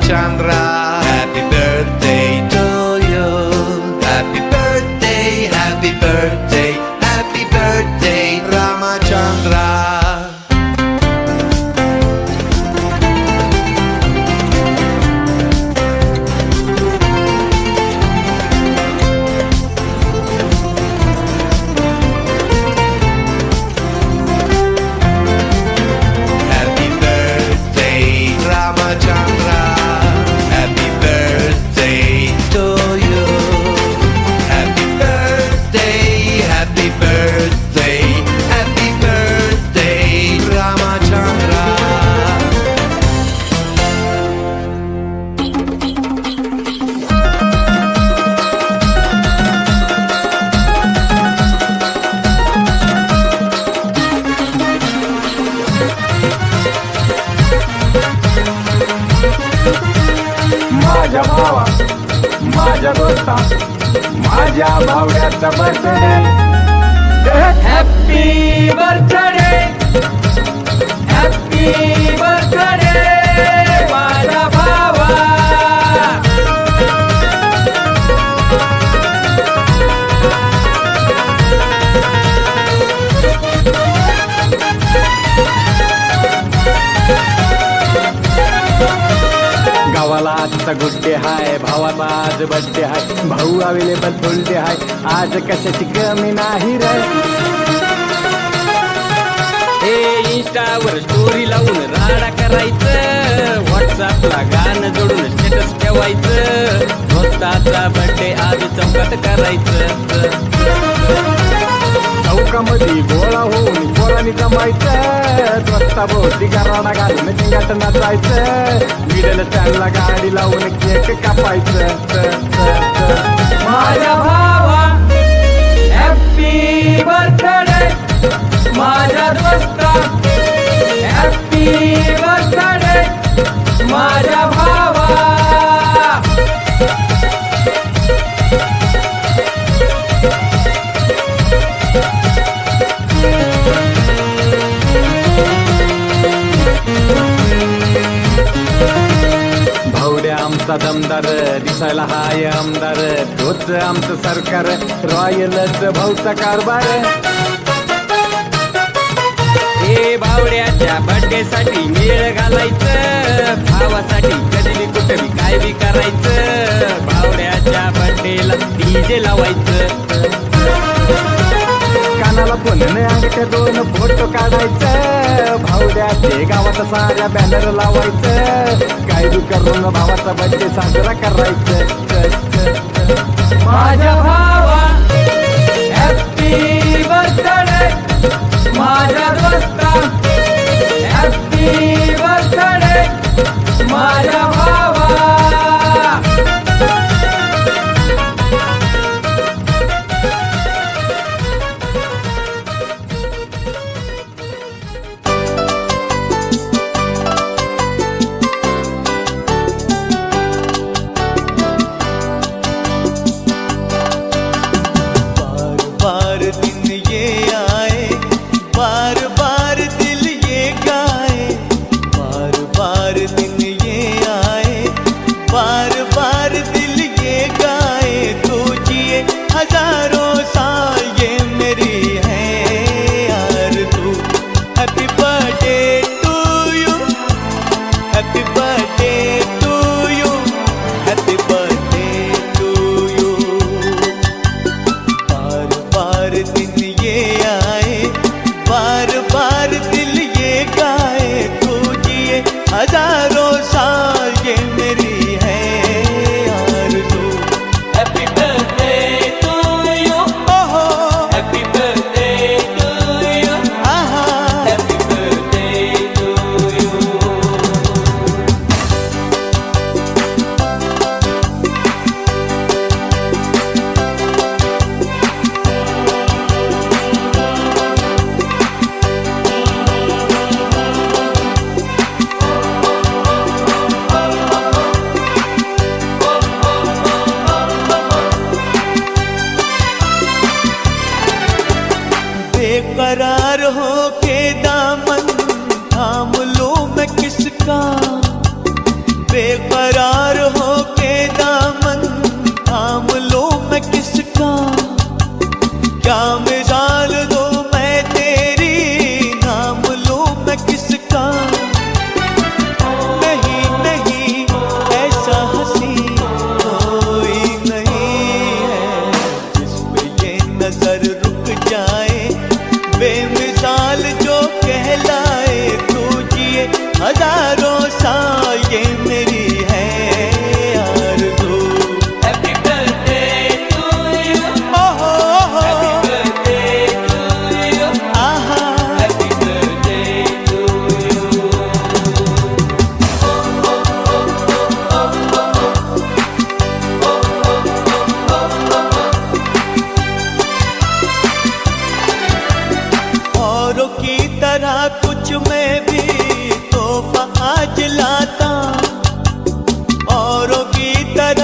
Chandra. माझ्या भावा माझ्या दोस्ता माझ्या भावड्याचा birthday happy birthday happy birthday मला आजचा गुड्डे हाय भावाचा आज बड्डे हाय. भाऊ अवेलेबल फुलडे हाय. आज कशाची कमी नाही रे. हे इंस्टावर स्टोरी लावून राडा करायचं. व्हॉट्सअपला गाणं जोडून स्टेटस ठेवायचं. स्वतःचा बड्डे आज चौकात करायचं. चौकामध्ये गोळ आणि जमायचं स्वस्ता भोवती गराडा घालून चिंगाट नाचायचं मिडल त्यांना गाडी लावून केक कापायचं आमचा दमदार दिसायला हाय आमदार. तोच आमचं सरकार रॉयलच भाऊचा कारभार. हे भावड्याच्या बर्थडे साठी मेळ घालायचं. भावासाठी कधी बी कुठे बी काय बी करायचं. भावड्याच्या बर्थडेला डीजे लावायचं. कानाला अंगठ्या दोन फोटो काढायचं. भावड्याचे गावात साऱ्या बॅनर लावायचं. काय करून भावाचा बड्डे साजरा करायचं. माझ्या बार दिन ये आए बार बार दिल ये गाए तो जिए हजार किसका बेकरार हो के दामन, थाम लो मैं किसका? क्या मिसाल दो मैं तेरी नाम लो मैं किसका? नहीं नहीं, ऐसा हसी कोई नहीं है, जिस पे ये नज़र रुक जाए बेमिसाल जो कहलाए तर